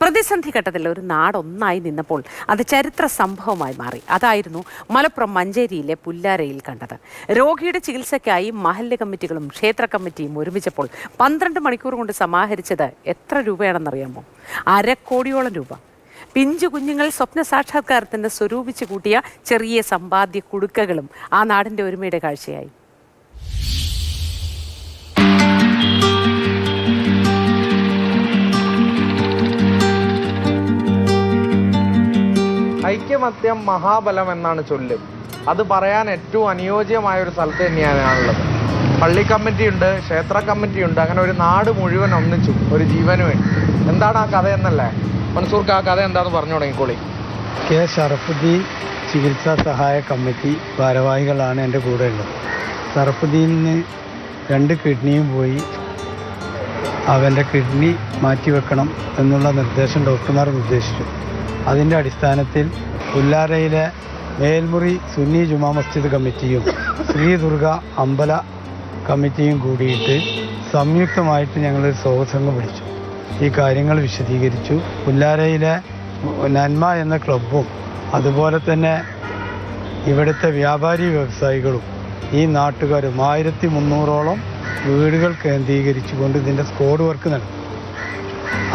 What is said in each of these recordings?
പ്രതിസന്ധി ഘട്ടത്തിൽ ഒരു നാടൊന്നായി നിന്നപ്പോൾ അത് ചരിത്ര സംഭവമായി മാറി. അതായിരുന്നു മലപ്പുറം മഞ്ചേരിയിലെ പുല്ലാരയിൽ കണ്ടത്. രോഗിയുടെ ചികിത്സയ്ക്കായി മഹല്ല് കമ്മിറ്റികളും ക്ഷേത്ര കമ്മിറ്റിയും ഒരുമിച്ചപ്പോൾ പന്ത്രണ്ട് മണിക്കൂർ കൊണ്ട് സമാഹരിച്ചത് എത്ര രൂപയാണെന്നറിയാമോ? അരക്കോടിയോളം രൂപ. പിഞ്ചു കുഞ്ഞുങ്ങൾ സ്വപ്ന സാക്ഷാത്കാരത്തിന് സ്വരൂപിച്ചു കൂട്ടിയ ചെറിയ സമ്പാദ്യ കുടുക്കകളും ആ നാടിന്റെ ഒരുമയുടെ കാഴ്ചയായി. ഐക്യമത്യം മഹാബലം എന്നാണ് ചൊല്ല്. അത് പറയാൻ ഏറ്റവും അനുയോജ്യമായ ഒരു സ്ഥലത്ത് തന്നെയാണ് ഞാനുള്ളത് പള്ളി കമ്മിറ്റി ഉണ്ട് ക്ഷേത്ര കമ്മിറ്റി ഉണ്ട് അങ്ങനെ ഒരു നാട് മുഴുവൻ ഒന്നിച്ചു ഒരു ജീവന് വേണ്ടി. എന്താണ് ആ കഥ എന്നല്ലേ? മൻസൂർക്ക് ആ കഥ എന്താന്ന് പറഞ്ഞു തുടങ്ങിക്കോളി. കെ ഷറഫുദ്ദീൻ ചികിത്സാ സഹായ കമ്മിറ്റി ഭാരവാഹികളാണ് എന്റെ കൂടെ ഉള്ളത്. ഷറഫുദ്ദീനിന് രണ്ട് കിഡ്നിയും പോയി. അവന്റെ കിഡ്നി മാറ്റിവെക്കണം എന്നുള്ള നിർദ്ദേശം ഡോക്ടർമാർ നിർദ്ദേശിച്ചു. അതിന്റെ അടിസ്ഥാനത്തിൽ പുല്ലാരയിലെ മേൽമുറി സുന്നി ജുമാ മസ്ജിദ് കമ്മിറ്റിയും ശ്രീ ദുർഗ അമ്പല കമ്മിറ്റിയും കൂടിയിട്ട് സംയുക്തമായിട്ട് ഞങ്ങളൊരു സോഹസംഘം വിളിച്ചു. ഈ കാര്യങ്ങൾ വിശദീകരിച്ചു. പുല്ലാരയിലെ നന്മ എന്ന ക്ലബും അതുപോലെ തന്നെ ഇവിടുത്തെ വ്യാപാരി വ്യവസായികളും ഈ നാട്ടുകാരും ആയിരത്തി മുന്നൂറോളം വീടുകൾ കേന്ദ്രീകരിച്ചുകൊണ്ട് ഇതിന്റെ സ്കോഡ് വർക്ക് നടത്തി.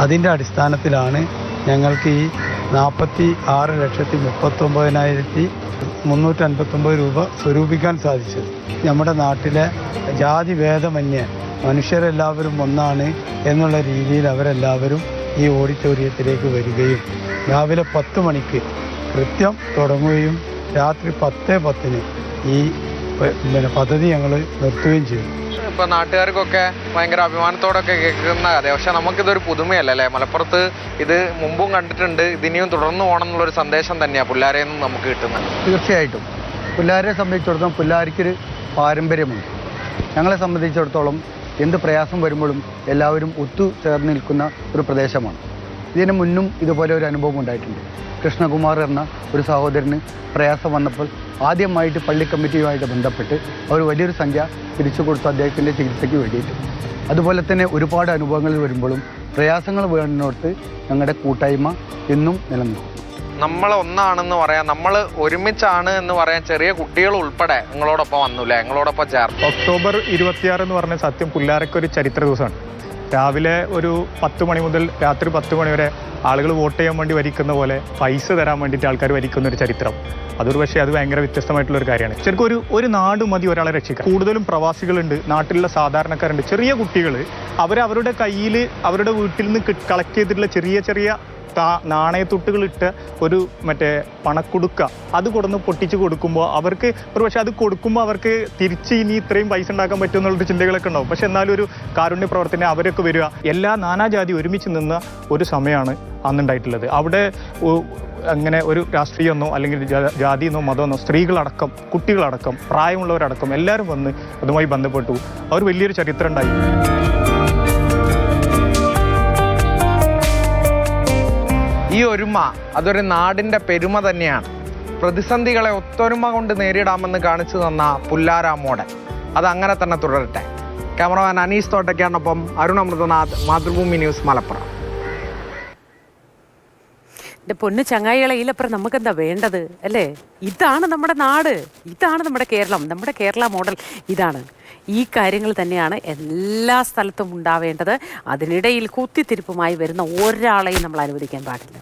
അതിന്റെ അടിസ്ഥാനത്തിലാണ് ഞങ്ങൾക്ക് ഈ നാൽപ്പത്തി ആറ് ലക്ഷത്തി മുപ്പത്തൊമ്പതിനായിരത്തി മുന്നൂറ്റി അൻപത്തൊമ്പത് രൂപ സ്വരൂപിക്കാൻ സാധിച്ചത് നമ്മുടെ നാട്ടിലെ ജാതി ഭേദമന്യേ മനുഷ്യരെല്ലാവരും ഒന്നാണ് എന്നുള്ള രീതിയിൽ അവരെല്ലാവരും ഈ ഓഡിറ്റോറിയത്തിലേക്ക് വരികയും രാവിലെ പത്ത് മണിക്ക് കൃത്യം തുടങ്ങുകയും രാത്രി പത്ത് പത്തിന് ഈ പിന്നെ പദ്ധതി ഞങ്ങൾ നിർത്തുകയും ചെയ്തു. ഇപ്പൊ നാട്ടുകാർക്കൊക്കെ ഭയങ്കര അഭിമാനത്തോടൊക്കെ കേൾക്കുന്ന കഥ പക്ഷെ നമുക്കിതൊരു പുതുമയല്ല അല്ലേ? മലപ്പുറത്ത് ഇത് മുമ്പും കണ്ടിട്ടുണ്ട് ഇതിനിയും തുടർന്ന് പോകണം എന്നുള്ളൊരു സന്ദേശം തന്നെയാണ് പിള്ളേരെ നമുക്ക് കിട്ടുന്നത്. തീർച്ചയായിട്ടും. പുല്ലാരെ സംബന്ധിച്ചിടത്തോളം പുല്ലാരിക്കൊരു പാരമ്പര്യമുണ്ട്. ഞങ്ങളെ സംബന്ധിച്ചിടത്തോളം എന്ത് പ്രയാസം വരുമ്പോഴും എല്ലാവരും ഒത്തുചേർന്ന് നിൽക്കുന്ന ഒരു പ്രദേശമാണ്. ഇതിന് മുന്നും ഇതുപോലെ ഒരു അനുഭവം ഉണ്ടായിട്ടുണ്ട്. കൃഷ്ണകുമാർ എന്ന ഒരു സഹോദരന് പ്രയാസം വന്നപ്പോൾ ആദ്യമായിട്ട് പള്ളി കമ്മിറ്റിയുമായിട്ട് ബന്ധപ്പെട്ട് അവർ വലിയൊരു സംഖ്യ തിരിച്ചു കൊടുത്തു അദ്ദേഹത്തിന്റെ ചികിത്സയ്ക്ക് വേണ്ടിയിട്ട്. അതുപോലെ തന്നെ ഒരുപാട് അനുഭവങ്ങൾ വരുമ്പോഴും പ്രയാസങ്ങൾ വേണ്ടിനോട്ട് ഞങ്ങളുടെ കൂട്ടായ്മ എന്നും നിലനിൽക്കും നമ്മൾ ഒന്നാണെന്ന് പറയാം നമ്മൾ ഒരുമിച്ചാണ് എന്ന് പറയാൻ ചെറിയ കുട്ടികൾ ഉൾപ്പെടെ നിങ്ങളോടൊപ്പം വന്നില്ലേ? നിങ്ങളോടൊപ്പം ചേർന്നു ഒക്ടോബർ ഇരുപത്തിയാറ് എന്ന് പറഞ്ഞ സത്യം പുല്ലാരക്ക് ഒരു ചരിത്ര ദിവസമാണ്. രാവിലെ ഒരു പത്ത് മണി മുതൽ രാത്രി പത്ത് മണി വരെ ആളുകൾ വോട്ട് ചെയ്യാൻ വേണ്ടി വരിക്കുന്ന പോലെ പൈസ തരാൻ വേണ്ടിയിട്ട് ആൾക്കാർ വരിക്കുന്ന ഒരു ചരിത്രം. അതൊരു പക്ഷേ അത് ഭയങ്കര വ്യത്യസ്തമായിട്ടുള്ള ഒരു കാര്യമാണ്. ശരിക്കും ഒരു ഒരു നാട് മതി ഒരാളെ രക്ഷിക്കാൻ. കൂടുതലും പ്രവാസികളുണ്ട് നാട്ടിലുള്ള സാധാരണക്കാരുണ്ട്. ചെറിയ കുട്ടികൾ അവർ അവരുടെ കയ്യിൽ അവരുടെ വീട്ടിൽ നിന്ന് കളക്ട് ചെയ്തിട്ടുള്ള ചെറിയ ചെറിയ നാണയത്തുട്ടുകൾ ഇട്ട് ഒരു മറ്റേ പണക്കുടുക്ക അത് കൊടുന്ന് പൊട്ടിച്ച് കൊടുക്കുമ്പോൾ അവർക്ക് ഒരു പക്ഷേ അത് കൊടുക്കുമ്പോൾ അവർക്ക് തിരിച്ച് ഇനി ഇത്രയും പൈസ ഉണ്ടാക്കാൻ പറ്റും എന്നുള്ളൊരു ചിന്തകളൊക്കെ ഉണ്ടാവും. പക്ഷെ എന്നാലും ഒരു കാരുണ്യ പ്രവർത്തനം അവരൊക്കെ വരിക എല്ലാ നാനാജാതി ഒരുമിച്ച് നിന്ന ഒരു സമയമാണ് അന്നുണ്ടായിട്ടുള്ളത് അവിടെ അങ്ങനെ ഒരു രാഷ്ട്രീയമൊന്നോ അല്ലെങ്കിൽ ജാതിയെന്നോ മതമെന്നോ സ്ത്രീകളടക്കം കുട്ടികളടക്കം പ്രായമുള്ളവരടക്കം എല്ലാവരും വന്ന് അതുമായി ബന്ധപ്പെട്ടു. അവർ വലിയൊരു ചരിത്രം ഉണ്ടായി ഈ ഒരുമ അതൊരു നാടിന്റെ പെരുമ തന്നെയാണ്. പ്രതിസന്ധികളെ ഒത്തൊരുമ കൊണ്ട് നേരിടാമെന്ന് കാണിച്ചു തന്ന പുല്ലാര മോഡൽ. അത് അങ്ങനെ തന്നെ തുടരട്ടെ. ക്യാമറമാൻ അനീസ് തോട്ടയ്ക്കാണൊപ്പം അരുൺ അമൃതനാഥ് മാതൃഭൂമി ന്യൂസ് മലപ്പുറം. എന്റെ പൊന്ന് ചങ്ങായികളെ നമുക്ക് എന്താ വേണ്ടത്? അല്ലേ? ഇതാണ് നമ്മുടെ നാട്. ഇതാണ് നമ്മുടെ കേരളം. നമ്മുടെ കേരള മോഡൽ ഇതാണ്. ഈ കാര്യങ്ങൾ തന്നെയാണ് എല്ലാ സ്ഥലത്തും ഉണ്ടാവേണ്ടത്. അതിനിടയിൽ കുത്തിത്തിരിപ്പുമായി വരുന്ന ഒരാളെയും നമ്മൾ അനുവദിക്കാൻ പാടില്ല.